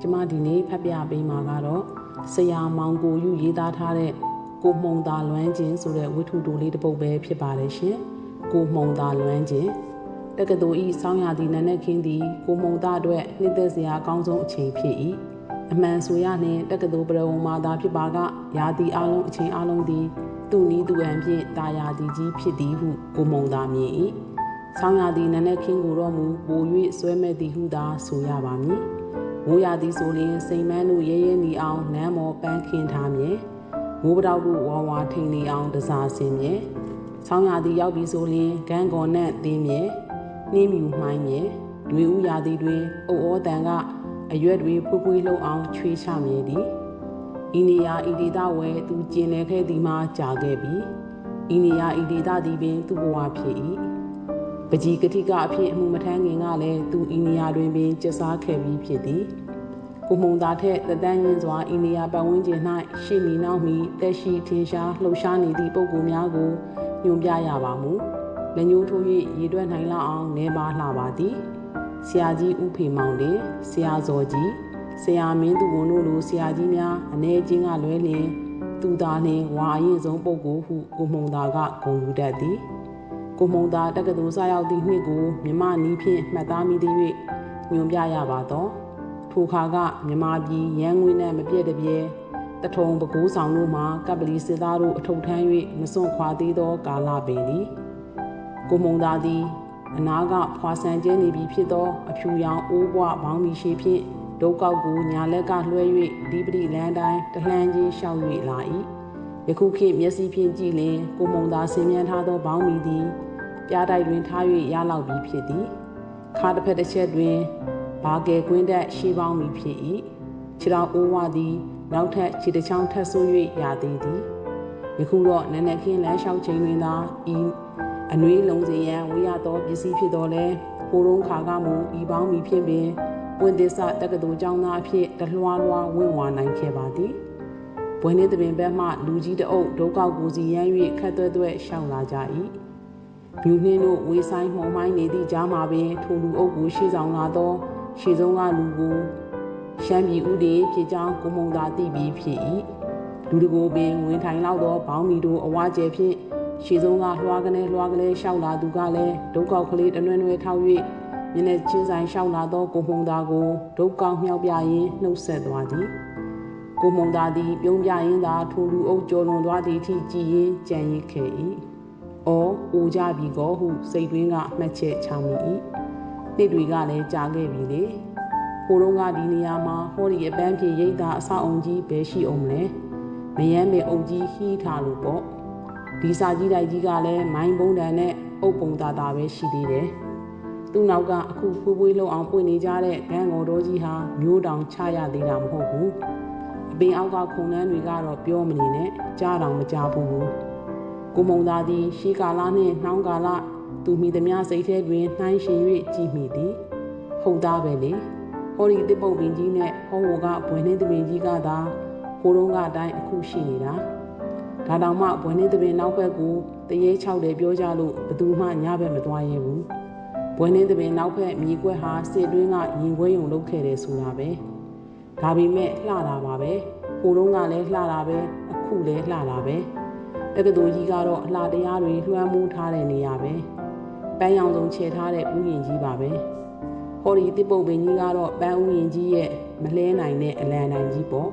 ကျမဒီနေ့ဖတ်ပြပေးမှာကတော့ဆရာမောင်ကိုယူရေးသားထားတဲ့ကိုမှုံသာလွမ်းခြင်းဆိုတဲ့ဝိထုတိုလေးတစ်ပုဒ်ပဲဖြစ်ပါတယ်ရှင်ကိုမှုံသာလွမ်းခြင်းတက္ကသိုလ်ဤဆောင်းရသည့်နာနဲ့ခင်းသည်ကိုမှုံသာအတွက်နှစ်သက်စရာအကောင်းဆုံးအချိန်ဖြစ်၏အမှန်ဆိုရနှင့်တက္ကသိုလ်ပရဝမာသာဖြစ်ပါကရာသီအလုံးအချိန်အလုံးသည်သူနီးသူအံဖြင့်တာယာတီကြီးဖြစ်သည်ဟုကိုမှုံသာမြင်၏ဆောင်းရသည့်နာနဲ့ခင်းကိုတော့မူပို၍ဆွဲမဲ့သည်ဟုသာဆိုရပါမည် မိုးရသည်ဆိုရင်စိန်မန်းတို့ရဲရဲနီအောင်နမ်းမော်ပန်းခင်းထားမည်မိုးပတောက်တို့ဝါဝါထိန်နေအောင်တစားဆင်းမည်ဆောင်းရသည်ရောက်ပြီဆိုရင်ဂန်းကော်နဲ့သင်းမည်နှင်းမြူမှိုင်းမည်တွေဥရာသည်တွင်အုပ်ဩတန်ကအရွက်တွေဖွပွေးလုံအောင်ချွေးချမည်သည်ဤနေရာဤဒေသဝဲသူကျင်နေခဲ့သည်မှာကြာခဲ့ပြီဤနေရာဤဒေသသည်ပင်သူ့ဘဝဖြစ်၏ ပကြီးကတိကအဖြစ်အမှုမထမ်းခင်ကလည်းသူဤနေရာတွင်ပင်ကျဆားခဲ့ပြီးဖြစ်သည်ကိုမှုံသားထက်တတန်းရင်းစွာဤနေရာပတ်ဝန်းကျင်၌ရှေ့မီနောက်မီတက်ရှိထင်ရှားလှုပ်ရှားနေသည့်ပုံကူများကိုညွှန်ပြရပါမူလက်ညှိုးထိုး၍ရေတွက်နိုင်လောက်အောင်နေပါလှပါသည်ဆရာကြီးဦးဖေမောင်တင်ဆရာဇော်ကြီးဆရာမင်းသူဝန်တို့လိုဆရာကြီးများအနေချင်းကလွဲလျင်သူသာနှင့်ဝါအရင်ဆုံးပုဂ္ဂိုလ်ဟုကိုမှုံသာကဂုဏ်ယူတတ်သည် ကိုမှုံသာတက္ကသိုလ်ဆရောက်သည့်နှစ်ကိုမြမနီးဖြင့်မှတ်သားမိသည်၍ညွှန်ပြရပါတော့ထိုခါကမြမပြည်ရန်ငွေနဲ့မပြည့်တပြဲတထုံပကူးဆောင်တို့မှကပလီစစ်သားတို့အထုပ်ထမ်း၍မစွန့်ခွာသေးသောကာလပင်သည်ကိုမှုံသာသည်အနာကဖွာဆန်ကျဲနေပြီဖြစ်သောအဖြူရောင်အိုးဘွားဘောင်းမီရှိဖြင့်ဒုတ်ကောက်ကိုညာလက်ကလွှဲ၍ဒီပတိလန်းတိုင်းတလှမ်းကြီးရှောက်၍လာ၏ယခုခေတ်မျက်စိဖြင့်ကြည့်လင်ကိုမုံသာဆင်မြန်းထားသောဘောင်းမီသည် ပြားတိုက်တွင်ထား၍ရလောက်ပြီးဖြစ်သည်ခါတစ်ဖက်တစ်ချက်တွင်ဘာကယ်ကွင်းတက်ရှေးပေါင်းမီဖြစ်၏ခြေတော်အိုးဝသည်နောက်ထပ်ခြေတစ်ချောင်းထပ်ဆိုး၍ရသေးသည်ယခုတော့နက်နက်ခင်းလမ်းလျှောက်ချိန်တွင်သာဤအနှွေးလုံးစင်ရန်ဝေရသောပစ္စည်းဖြစ်တော်လဲဖိုးရုံးခါကမူဤပေါင်းမီဖြင့်ပင်ပွင့်သစ္စာတက္ကသိုလ်ကျောင်းသားအဖြစ်တလွှားလွှားဝင့်ဝါနိုင်ခဲ့ပါသည်ဘွယ်နှင်းတပင်ဘက်မှလူကြီးတအုပ်ဒုက္ခကိုစီရမ်း၍ခက်သွဲသွဲရှောင်လာကြ၏ မြူနှင်းတို့ဝေဆိုင်မှုံမိုင်းနေသည့်ကြားမှာပင်ထိုလူအုပ်ကိုရှေ့ဆောင်လာသောရှေ့ဆုံးကလူကိုရှမ်းပြည်ဥဒေဖြစ်ကြောင်းကိုမုံသာသိပြီးဖြစ်၏လူတကိုပင်ဝင်ထိုင်လောက်သောဘောင်းမီတို့အဝါကျဲဖြင့်ရှေ့ဆုံးကလွှားကနေလွှားကလေးရှောက်လာသူကလည်းဒုက္ခကလေးတနွဲ့နွဲ့ထောက်၍မျက်နှာချင်းဆိုင်ရှောက်လာသောကိုမှုံသားကိုဒုက္ခမြောက်ပြရင်းနှုတ်ဆက်သွားသည်ကိုမှုံသားသည်ပြုံးပြရင်းသာထိုလူအုပ်ကျော်လွန်သွားသည့်အထိကြည်ရင်ကြံရစ်ခဲ့၏။ အော်အိုကြပြီကောဟုစိတ်တွင်းကမှတ်ချက်ချမိ၏။နှစ်တွေကလည်းကြာခဲ့ပြီလေ။ဟိုတုန်းကဒီနေရာမှာဟောဒီအပန်းဖြေရိတ်သာအဆောက်အုံကြီးဘယ်ရှိအောင်မလဲ။မယမ်းမေအုပ်ကြီးဟီးထားလို့ပေါ့။ဒီစာကြီးတိုက်ကြီးကလည်းမိုင်းပုံးတန်နဲ့အုပ်ပုံသားသားပဲရှိသေးတယ်။သူ့နောက်ကအခုဖွေးဖွေးလုံအောင်ပွင့်နေကြတဲ့ဂန်းကော်တော်ကြီးဟာမျိုးတောင်ချရသေးတာမဟုတ်ဘူးအပင်အောက်ကခုံနှန်းတွေကတော့ပြောမနေနဲ့ကြားတောင်မကြားဘူး ကိုမုံသားသည်ရှေးကာလနှင့်နှောင်းကာလသူမိသမျှစိတ်ထဲတွင်နှိုင်းရှင်၍ကြည်မိသည်ဟုတ်သားပဲလေဟောဒီတစ်ပုတ်ပင်ကြီးနဲ့ဟောဟိုကဘွယ်နှင်းတပင်ကြီးကသာဟိုတုန်းကအတိုင်းအခုရှိနေတာဒါတောင်မှဘွယ်နှင်းတပင်နောက်ဘက်ကိုတရေချောက်တယ်ပြောကြလို့ဘသူမှညဘက်မသွားရဘူးဘွယ်နှင်းတပင်နောက်ဖက်မြေကွက်ဟာစစ်တွင်းကရင်ခွဲယုံလုပ်ခဲ့တယ်ဆိုတာပဲဒါပေမဲ့လှတာပါပဲဟိုတုန်းကလည်းလှတာပဲအခုလည်းလှတာပဲ တက္ကသိုလ်ကြီးကတော့အလှတရားတွေလွှမ်းမိုးထားတဲ့နေရာပဲပန်းရောင်စုံခြေထားတဲ့ဥယျာဉ်ကြီးပါပဲဟောဒီတစ်ပုတ်ပင်ကြီးကတော့ပန်းဥယျာဉ်ကြီးရဲ့မလဲနိုင်တဲ့အလံနိုင်ကြီးပေါ့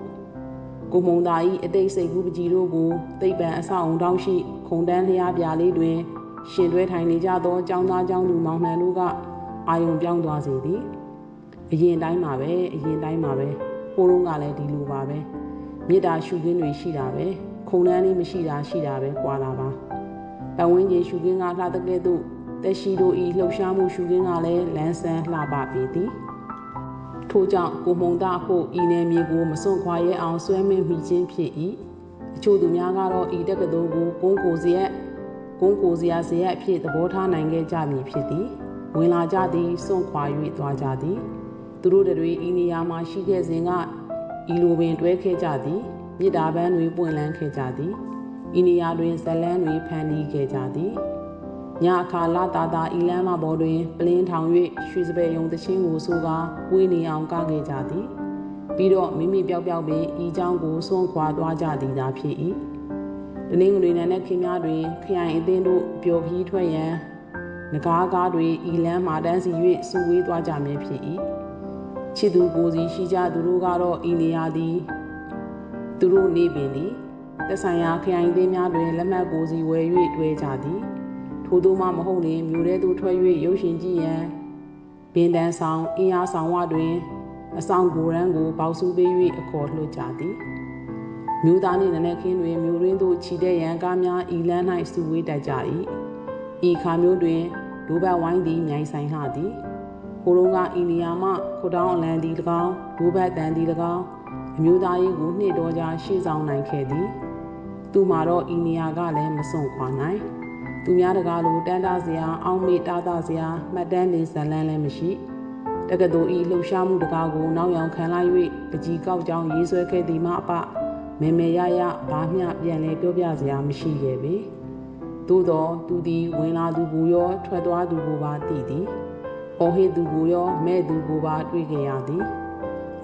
ကိုမုံသားဤအတိတ်စိတ်ကူးပကြီးတို့ကိုသိပ္ပံအဆောက်အုံတောင်းရှိခုံတန်းလျားပြလေးတွင် ရှင်တွဲထိုင်နေကြသောចောင်းသားចောင်းသူမောင်နှံတို့ကအာယုံပြောင်းသွားစေသည်အရင်တိုင်းမှာပဲအရင်တိုင်းမှာပဲဟိုးလုံးကလည်းဒီလိုပါပဲမေတ္တာရှုခင်းတွေရှိတာပဲ ခုံနှန်းလေးမရှိတာရှိတာပဲကွာလာပါပတ်ဝန်းကျင်ရှုခင်းကလှတဲ့ကဲ့သို့တက်ရှိတို့ဤလှုပ်ရှားမှုရှုခင်းကလည်းလန်းဆန်းလှပပေသည်ထို့ကြောင့်ကိုမုံသားဖို့ဤနယ်မြေကိုမစွန့်ခွာရဲအောင်ဆွဲမင်းမိခြင်းဖြစ်၏အချို့သူများကတော့ဤတက္ကသိုလ်ကိုကုန်းကိုစရက်ကုန်းကိုစရာဇရက်အဖြစ်သဘောထားနိုင်ခဲ့ကြမည်ဖြစ်သည်ဝင်လာကြသည်စွန့်ခွာ၍သွားကြသည်သူတို့တွေဤနေရာမှာရှိခဲ့စဉ်ကဤလိုပင်တွဲခဲ့ကြသည် မြစ်တာပန်းတွေပွင့်လန်းခဲ့ကြသည်ဤနေရာတွင်ဇလန်းတွေဖန်တီးခဲ့ကြသည်ညအခါလာတာတာဤလမ်းမပေါ်တွင်ပလင်းထောင်၍ရွှေစပယ်ယုံတချင်းကိုဆိုကာဝေးနေအောင်ကခဲ့ကြသည် ပြီးတော့မိမိပျောက်ပျောက်ပင်ဤเจ้าကိုစွန့်ခွာသွားကြသည်သာဖြစ်၏တနင်္ဂနွေနေ့နဲ့ခင်များတွင်ခရိုင်အသင်းတို့ပျော်ခီးထွက်ရန်ငကားကားတွေဤလန်းမာတန်းစီ၍စုဝေးသွားကြမည်ဖြစ်၏ချစ်သူကိုစီရှိကြသူတို့ကတော့ဤနေရာသည် သူတို့နေပင်သည်သက်ဆိုင်ရာခရိုင်အသင်းများတွင်လက်မှတ်ကိုစီဝယ်၍တွေ့ကြသည်ထို့သောမှမဟုတ်လျင်မြို့ထဲသို့ထွက်၍ရုပ်ရှင်ကြည့်ရန်ဘင်တန်းဆောင်အင်းအားဆောင်ဝတွင် အဆောင်ကိုရန်ကိုပေါစုပေး၍အခေါ်လှုပ်ကြသည်မြို့သားနှင့်နနက်ခင်းတွင်မြို့ရင်းသို့ခြိတဲ့ရန်ကားများဤလန်း၌စုဝေးတတ်ကြ၏ဤခါမျိုးတွင်ဒိုးဘတ်ဝိုင်းသည်မြိုင်ဆိုင်လှသည်ဟိုတုန်းကဤနေရာမှခုတောင်းအလံသည်၎င်းဒိုးဘတ်တန်သည်၎င်း အမျိုးသားရေးကိုနှိတော်ကြားရှေ့ဆောင်နိုင်ခဲ့သည်သူမှာတော့ဤနေရာကလည်းမစွန့်ခွာနိုင်သူများတကားလိုတန်းတာစရာအောင်းမေတာတာစရာမှတ်တမ်းတင်ဇလန်းလည်းမရှိတက္ကသိုလ်ဤလှုပ်ရှားမှုတကားကိုနောက်ယောင်ခံလိုက်၍ပကြီးကောက်ကြောင်းရေးဆွဲခဲ့သည်မှအပမေမေရရဘာမျှပြန်လဲပြောပြစရာမရှိခဲ့ပေသို့သောသူသည်ဝင်လာသူကိုရောထွက်သွားသူကိုပါသိသည်။အော်ဟစ်သူကိုရောမဲ့သူကိုပါတွေ့ကြရသည်။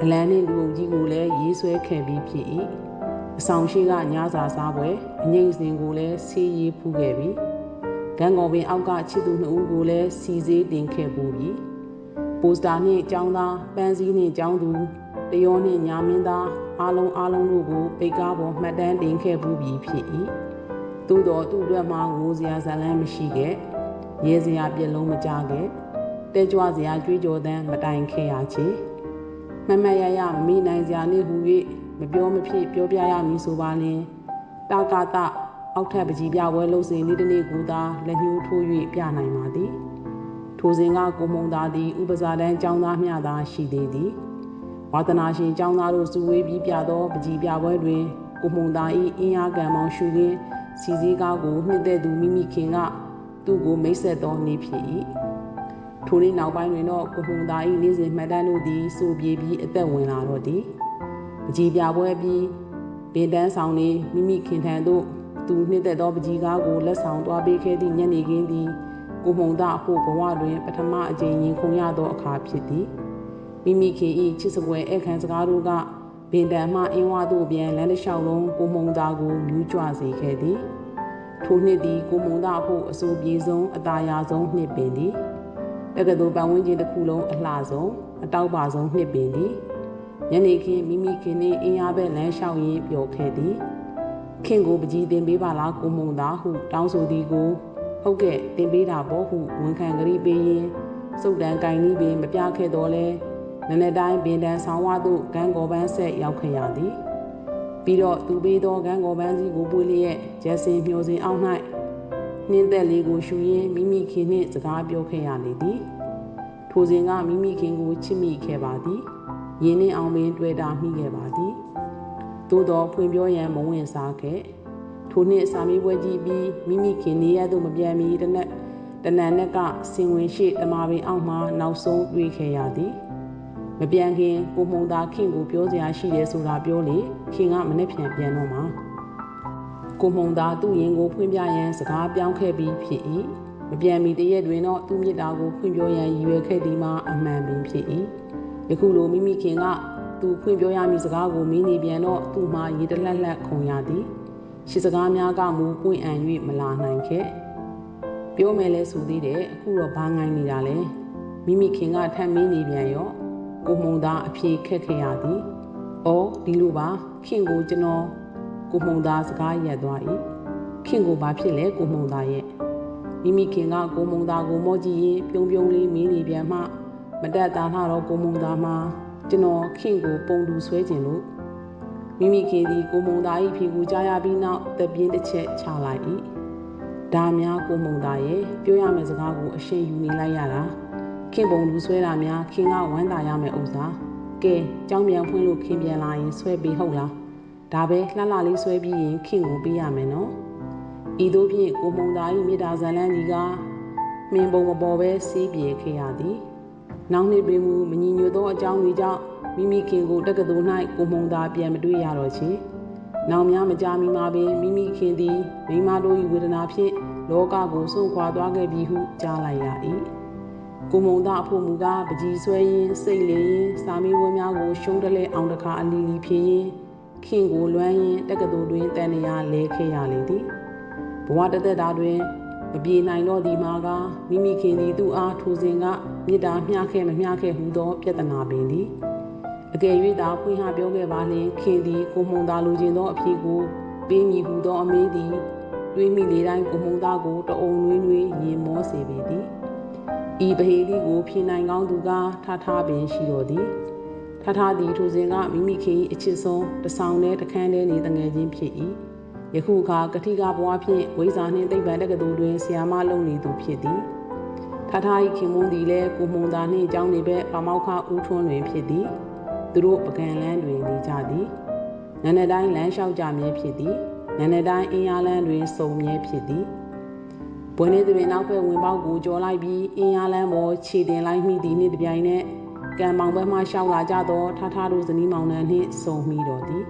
အလန်းနှင့်လူအုပ်ကြီးကိုလည်းရေးဆွဲခဲ့ပြီးဖြစ်၏။အဆောင်ရှိကညစာစားပွဲအငိမ့်စင်ကိုလည်းဆေးရေးဖူးခဲ့ပြီးဂန်ကော်ပင်အောက်ကချစ်သူနှစ်ဦးကိုလည်းစီစေးတင်ခဲ့ပူပြီးပိုစတာနှင့်ကျောင်းသားပန်းစည်းနှင့်ကျောင်းသူတယောနှင့်ညာမင်းသားအားလုံးအားလုံးတို့ကိုပိတ်ကားပေါ်မှတ်တမ်းတင်ခဲ့ပူပြီးဖြစ်၏သို့တော်သူ့အတွက်မှငိုစရာဇလန်းမရှိခဲ့ရဲစရာပြက်လုံးမကြခဲ့တဲကြွစရာကြွေးကြော်သံမတိုင်ခဲ့ရချေ မမရရမမိနိုင်စရာနှင့်ဟူ၍မပြောမဖြစ်ပြောပြရမည်ဆိုပါလင်တာကာတအောက်ထပ်ပကြီးပြပွဲလှုပ်စဉ်နေ့တစ်နေ့ကိုသာလက်ညှိုးထိုး၍ပြနိုင်ပါသည်ထိုစဉ်ကကိုမုံသားသည်ဥပဇာတန်းចောင်းသားမျှသာရှိသေးသည်ဝါသနာရှင်ចောင်းသားတို့စုဝေးပြီးပြသောပကြီးပြပွဲတွင်ကိုမုံသား၏အင်းအားကံမောင်ရှုရင်းစီစည်းကားကိုနှစ်သက်သူမိမိခင်ကသူ့ကိုမိတ်ဆက်သောနေ့ဖြစ်၏ ထိုနေ့နောက်ပိုင်းတွင်တော့ကိုမုံသား၏နေ့စဉ်မှတ်တမ်းတို့သည်စိုးပြေပြီးအသက်ဝင်လာတော့သည်ပကြီးပြပွဲပြီးပင်တန်းဆောင်နေမိမိခင်ထံသို့သူနှစ်သက်သောပကြီးကားကိုလက်ဆောင်သွားပေးခဲ့သည့်ညနေခင်းသည်ကိုမှုံသားအဖို့ဘဝတွင် ပထမအကြိမ်ရင်ခုန်ရသောအခါဖြစ်သည်မိမိခင်၏ချစ်စပွဲအခန်းစကားတို့ကဘင်တန်မှအင်းဝသို့ပြန်လမ်းတစ်လျှောက်လုံးကိုမှုံသားကိုမြူးကြွစေခဲ့သည်ထိုနှစ်သည်ကိုမှုံသားအဖို့အဆိုပြေဆုံးအသာရဆုံးနှစ်ပင်သည် တက္ကသိုလ်ပတ်ဝန်းကျင်တစ်ခုလုံးအလှဆုံးအတောက်ပါဆုံးနှစ်ပင်သည်ညနေခင်းမိမိခင်နှင့်အင်းရဘက်လမ်းလျှောက်ရင်းပျော်ခဲ့သည်ခင်ကိုပကြီးတင်ပေးပါလားကိုမုံသားဟုတောင်းဆိုသည်ကိုဟုတ်ကဲ့တင်ပေးတာပေါ့ဟုဝန်ခံကြိပေးရင်စုတ်တန်ကင်ကြီးပင်မပြခဲ့တော့လဲနနက်တိုင်းပင်တန်ဆောင်ဝသို့ဂန်းကော်ပန်းဆက်ရောက်ခဲ့ရသည်ပြီးတော့သူပေးသောဂန်းကော်ပန်းကြီးကိုပွေးလျက်ကျက်စင်မျှော်စင်အောင်၌ နှင်းသက်လေးကိုရှူရင်းမိမိခင်နှင့်စကားပြောခဲ့ရလေသည်ထိုစဉ်ကမိမိခင်ကိုချစ်မိခဲ့ပါသည်ရင်းနှင်းအောင်ပင်တွေ့တာမိခဲ့ပါသည်သို့တော်ဖွင့်ပြောရန်မဝင်စားခဲ့ထိုနှစ်စာမေးပွဲကြည့်ပြီးမိမိခင်နေရသို့မပြန်မီတနက်တနန်နဲ့ကစင်ဝင်ရှိတမာပင်အောက်မှနောက်ဆုံးတွေ့ခဲ့ရသည်မပြန်ခင်ကိုမှုံသာခင်ကိုပြောစရာရှိတယ်ဆိုတာပြောလေခင်ကမနေ့ပြန်ပြန်တော့မှာ ကိုမှုံသာသူ့ရင်ကိုဖွင့်ပြရန်စကားပြောင်းခဲ့ပြီးဖြစ်၏မပြန်မီတရက်တွင်တော့သူ့မြစ်တာကိုဖွင့်ပြောရန်ရည်ရွယ်ခဲ့သည်မှာအမှန်ပင်ဖြစ်၏ယခုလိုမိမိခင်ကသူဖွင့်ပြောရမည့်စကားကိုမင်းနေပြန်တော့သူ့မှာရေတလက်လက်ခုံရသည်ရှစ်စကားများကမူပွင့်အံ၍မလာနိုင်ခဲ့ပြောမယ်လဲဆိုသေးတယ်အခုတော့ဘာငိုင်းနေတာလဲမိမိခင်ကထပ်မင်းနေပြန်ရောကိုမှုံသားအဖြေခက်ခဲ့ရသည်။အော်ဒီလိုပါခင်ကိုကျွန်တော် ကိုမှုံသားစကားရက်သွား၏ခင်ကိုဘာဖြစ်လဲကိုမှုံသားရဲ့မိမိခင်ကကိုမှုံသားကိုမော့ကြည့်ရင်ပြုံးပြုံးလေးမင်းနေပြန်မှမတက်တာလှတော့ကိုမှုံသားမှာကျွန်တော်ခင်ကိုပုံတူဆွဲခြင်းလို့မိမိခင်သည်ကိုမုံသား၏ဖြေကူကြားရပြီးနောက်တပြင်းတစ်ချက်ချလိုက်၏ဒါများကိုမုံသားရဲ့ပြောရမယ့်စကားကိုအရှင်းယူနေလိုက်ရတာခင်ပုံလူဆွဲတာများခင်ကဝမ်းသာရမယ့်ဥစ္စာကဲကြောင်းပြန်ဖွင့်လို့ခင်ပြန်လာရင်ဆွဲပြီးဟုတ်လား ဒါပဲလှလှလေးဆွဲပြီးရင်ခင်ကိုပေးရမယ်နော်ဤသို့ဖြင့်ကိုမုံသား၏မြေတာဇန်လန်းကြီးကမင်းပုံမပေါ်ပဲစီးပြေခဲ့ရသည်နောက်နှစ်တွင်မူမညီညွတ်သောအကြောင်းတွေကြောင့်မိမိခင်ကိုတက္ကသိုလ်၌ကိုမုံသာပြန်မတွေ့ရတော့ချေ။နောက်များမကြာမီမှာပင်မိမိခင်သည်မိမတို့၏ဝေဒနာဖြင့်လောကကိုစွန့်ခွာသွားခဲ့ပြီဟုကြားလိုက်ရ၏ကိုမုံသားအဖို့မူကားပကြီးဆွဲရင်စိတ်လေရင်စာမီဝင်းများကိုရှုံးတလဲအောင်တခါအလီလီဖြစ်ရင် ခင်ကိုလွမ်းရင်တက္ကသိုလ်တွင်တန်နေရလဲခဲ့ရလေသည်ဘဝတသက်တာတွင်မပြေနိုင်တော့သည်မှာကမိမိခင်သည်သူ့အားထိုစဉ်ကမေတ္တာမျှခဲ့မမျှခဲ့ဟုသောပြဿနာပင်သည်အကယ်၍သာဖွင့်ဟပြောခဲ့ပါလျင်ခင်သည်ကိုမှုန်သာလိုချင်သောအဖြစ်ကိုပေးမည်ဟုသောအမေးသည်တွေးမိလေတိုင်းကိုမှုန်သားကိုတအုံနွေးနွေးရင်မောစေပေသည်ဤပဟေလိကိုဖြေနိုင်ကောင်းသူကထားထားပင်ရှိတော်သည် ထားထားသည်ထိုစဉ်ကမိမိခင်၏အချစ်ဆုံးတဆောင်နဲ့တခန်းထဲနေတငယ်ချင်းဖြစ်၏ယခုအခါကတိကဘွားဖြင့်ဝိဇာနှင့်သိပ္ပံတက္ကသိုလ်တွင်ဆရာမလုပ်နေသူဖြစ်သည်ထားထား၏ခင်မွန်းသည်လည်းကိုမှုန်သာနှင့်အကြောင်းနေဘက်ပမောက္ခဦးထွန်းတွင်ဖြစ်သည်သူတို့ပကံလန်းတွင်နေကြသည်နန္ဒတိုင်းလမ်းလျှောက်ကြမြဲဖြစ်သည်နန္ဒတိုင်းအင်းရလန်းတွင်စုံမြဲဖြစ်သည်ဘွယ်နေသပင်နောက်ဘက်ဝင်ပေါက်ကိုကြော်လိုက်ပြီးအင်းရလန်းပေါ်ခြေတင်လိုက်မိသည်နှင့်တပြိုင်နက် ကံမောင်ဘက်မှရှောက်လာကြသောထထတို့ဇနီးမောင်နှံနှင့်စုံမိတော်သည်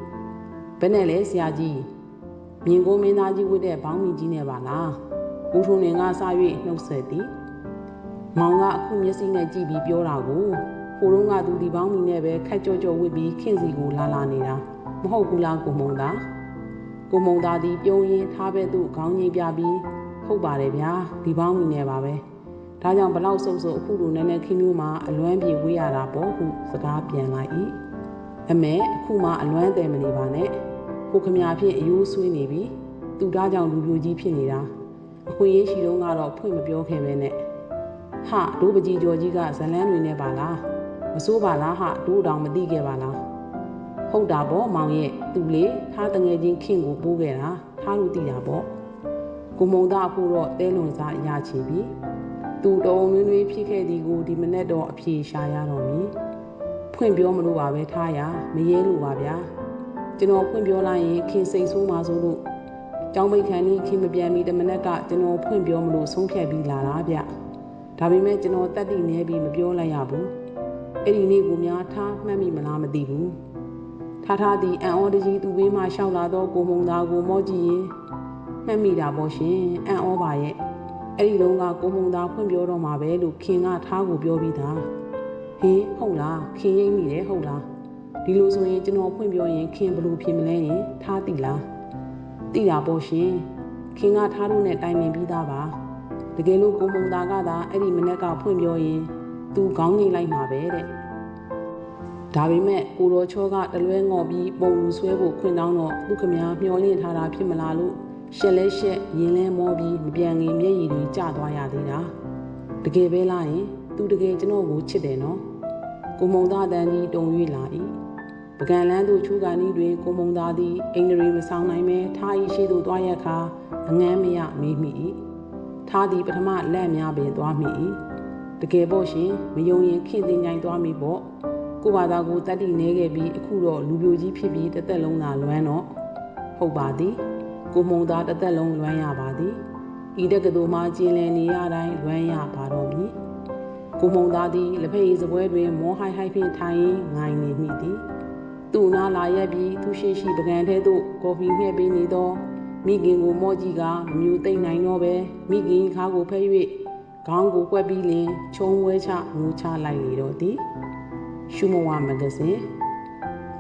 ဘယ်နဲ့လဲဆရာကြီးမြင်ကိုမင်းသားကြီးဝတ်တဲ့ဘောင်းမီကြီးနဲ့ပါလားဦးထုံနေကစ၍နှုတ်ဆက်သည်မောင်ကအခုမျက်စိနဲ့ကြည့်ပြီးပြောတာကိုဟိုတုန်းကသူဒီပေါင်းမီနဲ့ပဲခက်ကြော့ကြော့ဝစ်ပြီးခင့်စီကိုလာလာနေတာမဟုတ်ဘူးလားကိုမုံသားကိုမုံသားဒီပြုံးရင်ထားပဲသူ့ခေါင်းငိမ့်ပြပြီးဟုတ်ပါတယ်ဗျာဒီပေါင်းမီနဲ့ပါပဲ ဒါကြောင့်ဘလောက်စုပ်စုပ်အခုလိုနည်းနည်းခင်းမျိုးမှာအလွမ်းပြေဝေးရတာပေါ့ဟုစကားပြန်လိုက်၏အမေအခုမှအလွမ်းတယ်မနေပါနဲ့ကိုခမဖြင့်အယိုးဆွေးနေပြီသူသားကြောင့်လူပြိုကြီးဖြစ်နေတာအခွင့်အရေးရှိတော့ကတော့ဖွင့်မပြောခဲ့ပဲနဲ့ဟာဒိုးပကြီးကျော်ကြီးကဇလန်းတွေနဲ့ပါလားမစိုးပါလားဟာဒိုးတောင်မသိခဲ့ပါလားဟုတ်တာပေါ့မောင်ရဲ့သူလေထားတငယ်ချင်းခင်ကိုပိုးခဲ့တာထားလို့သိတာပေါ့ကိုမုံသားအဖို့တော့တဲလွန်စားရချီပြီ သူတုံနွေးနွေးဖြစ်ခဲ့သည်ကိုဒီမနေ့တော့အပြေရှာရတော့မည်ဖွင့်ပြောမလို့ပါပဲထားရမရဲလို့ပါဗျာကျွန်တော်ဖွင့်ပြောလိုက်ရင်ခင်စိတ်ဆိုးမှဆိုလို့ကျောင်းမိတ်ခန်းကြီးခင်မပြန်မီတမနက်ကကျွန်တော်ဖွင့်ပြောမလို့ဆုံးဖြတ်ပြီးလာတာဗျဒါပေမဲ့ကျွန်တော်တက်တည်နေပြီးမပြောလိုက်ရဘူးအဲ့ဒီနေ့ကိုများထားမှတ်မိမလားမသိဘူးထားထားသည်အံ့ဩတကြီးသူဘေးမှရှောက်လာတော့ကိုမုံသားကိုမော့ကြည့်ရင်မှတ်မိတာပေါ့ရှင်အံ့ဩပါရဲ့ အဲ့ဒီတော့ကကိုမုံသားဖွင့်ပြောတော့မှာပဲလို့ခင်ကထားကိုပြောပြီးသားဟင်းဟုတ်လားခင်ရိမ့်မိတယ်ဟုတ်လားဒီလိုဆိုရင်ကျွန်တော်ဖွင့်ပြောရင်ခင်ဘလို့ဖြစ်မလဲရင်ထားတိလားတိတာပေါ့ရှင်ခင်ကထားတို့နဲ့တိုင်ပင်ပြီးသားပါတကယ်လို့ကိုမုံသားကသာအဲ့ဒီမနေ့ကဖွင့်ပြောရင်သူခေါင်းငိမ့်လိုက်မှာပဲတဲ့ဒါပေမဲ့ကိုတော်ချောကတလွဲငေါ်ပြီးပုံလူဆွဲဖို့ခွင့်တောင်းတော့သူခမမျောလင့်ထားတာဖြစ်မလားလို့ ရှက်လဲရှက်ရင်လဲမောပြီးမပြန်ငင်မျက်ရည်တွေကျသွားရသေးတာတကယ်ပဲလားရင်သူတကယ်ကျွန်တော်ကိုချစ်တယ်နော်ကိုမုံသားတန်ကြီးတုံ၍လာ၏ပကံလန်းသို့ချူကန်ဤတွင်ကိုမုံသားသည်အင်္ဂရီမဆောင်နိုင်ပဲထား၏ရှိသို့သွားရက်ခါအငမ်းမရမေးမိ၏ထားသည်ပထမလက်များပင်သွားမိ၏တကယ်ပေါ့ရှင်မယုံရင်ခင်တင်ကြိုင်သွားမိပေါ့ကိုဘာသာကိုတတ်တည်နေခဲ့ပြီးအခုတော့လူပြိုကြီးဖြစ်ပြီးတစ်သက်လုံးသာလွမ်းတော့ဟုတ်ပါသည် ကိုမုံသားတစ်သက်လုံးလွမ်းရပါသည်ဤတက်ကတူမှကျင်လည်နေရတိုင်းလွမ်းရပါတော့မည်ကိုမုံသားသည်လက်ဖက်ရည်စပွဲတွင်မောဟိုက်ဟိုက်ဖြင့်ထိုင်ရင်းငိုင်နေမိသည်သူ့နာလာရက်ပြီးသူရှိရှိပကံထဲသို့ကော်ဖီငှဲ့ပေးနေသောမိခင်ကိုမော့ကြည့်ကမမျိုးသိမ့်နိုင်တော့ပဲမိခင်ခါကိုဖဲ၍ခေါင်းကိုကွက်ပြီးလင်ချုံဝဲချငိုချလိုက်လေတော့သည်ရှုမဝမဂ္ဂဇင်း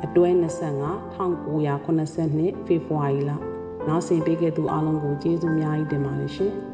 အတွဲ25 1982ဖေဖော်ဝါရီလ နောက်ဆင်ပေးခဲ့သူအားလုံးကိုကျေးဇူးများကြီးတင်ပါတယ်ရှင်။